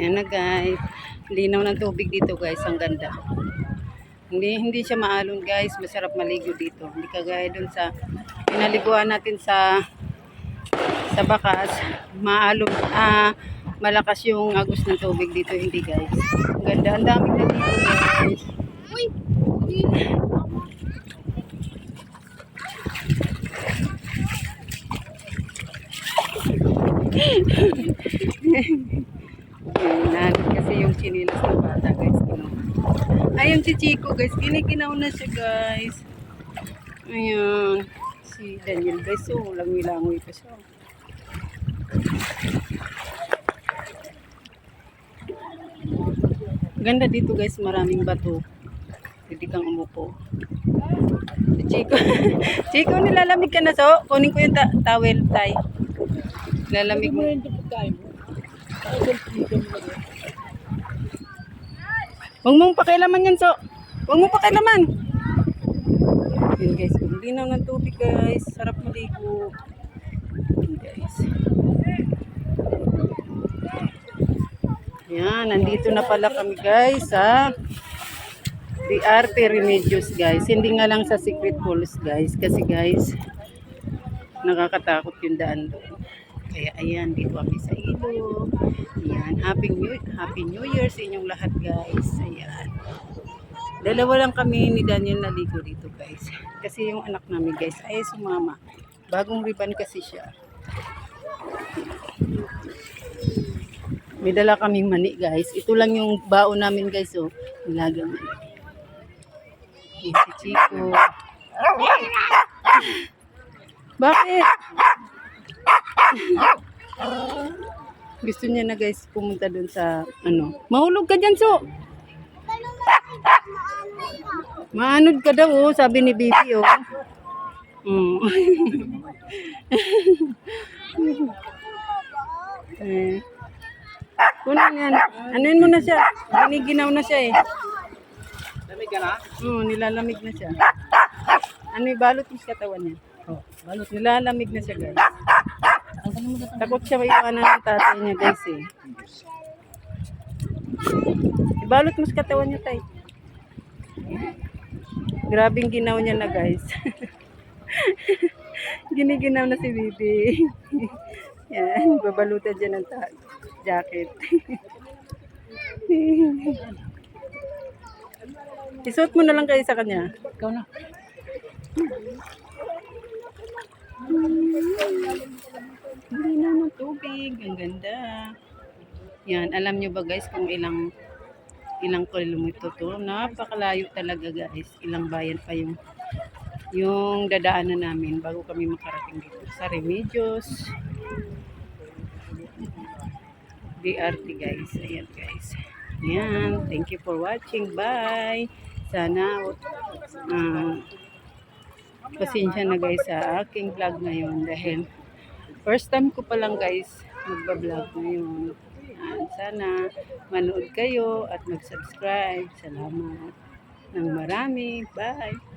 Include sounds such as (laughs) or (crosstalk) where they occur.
Ayan na guys. Linaw ng tubig dito guys. Ang ganda. Hindi, hindi siya maalon guys. Masarap maligo dito. Hindi kagaya dun sa pinaliguan natin sa sa bakas. Maalon, ah, malakas yung agos ng tubig dito. Hindi guys. Ang ganda. Ang daming na dito guys. Uy! Ayan, (laughs) nahanap kasi yung chinilas ng bata guys. Ayun si Chico guys. Giniginaw na siya guys. Ayan. Si Daniel guys. So, langoy-langoy pa siya. Ganda dito guys. Maraming bato. Pwede kang umupo. Si Chico. (laughs) Chico, nilalamig ka na so. Kunin ko yung ta- towel tay. Nilalamig mo. Huwag mong pakialaman yan, so. Huwag mong pakialaman. Yun guys, ang linaw ng tubig guys. Sarap maligo. Yun guys. Yan, nandito na pala kami guys sa DRT Remedios guys. Hindi nga lang sa Secret Falls guys. Kasi guys, nakakatakot yung daan doon. Kaya ayan, dito kami sa ilo. Ayan, Happy New, Happy New Year sa inyong lahat guys. Ayan. Dalawa lang kami ni Daniel naligo dito guys. Kasi yung anak namin guys ay sumama. Bagong ribbon kasi siya. May dala kaming mani guys. Ito lang yung baon namin guys. Oh. Nilagang mani. Ayan, si Chico. Bakit? Gusto niya na guys pumunta doon sa ano. Mahulog ka dyan, so. Maanod ka daw, oh, sabi ni Bibi, oh. Mm. (laughs) eh. Kunin yan. Anuin mo na siya. Giniginaw na siya eh. Lamig ka na? Oo, nilalamig na siya. Ano yung balot yung katawan niya? Oh, balot. Nilalamig na siya, guys. Takot siya maiwanan ng tatay niya, guys, eh. Ibalot mo sa katawan niya, tay. Grabing ginaw niya na, guys. (laughs) Giniginaw na si Bibi. (laughs) Yan, babalutan dyan ng jacket. (laughs) Isuot mo na lang kayo sa kanya. Ikaw na. Ng tubig. Ang ganda. Yan. Alam nyo ba guys kung ilang ilang kilometro to? Napakalayo talaga guys. Ilang bayan pa yung yung dadaanan namin bago kami makarating dito sa Remedios. DRT guys. Ayan guys. Yan. Thank you for watching. Bye. Sana ah pasensya na guys sa aking vlog ngayon dahil first time ko pa lang guys magbablog ngayon. Yan. Sana manood kayo at mag-subscribe. Salamat ng marami. Bye!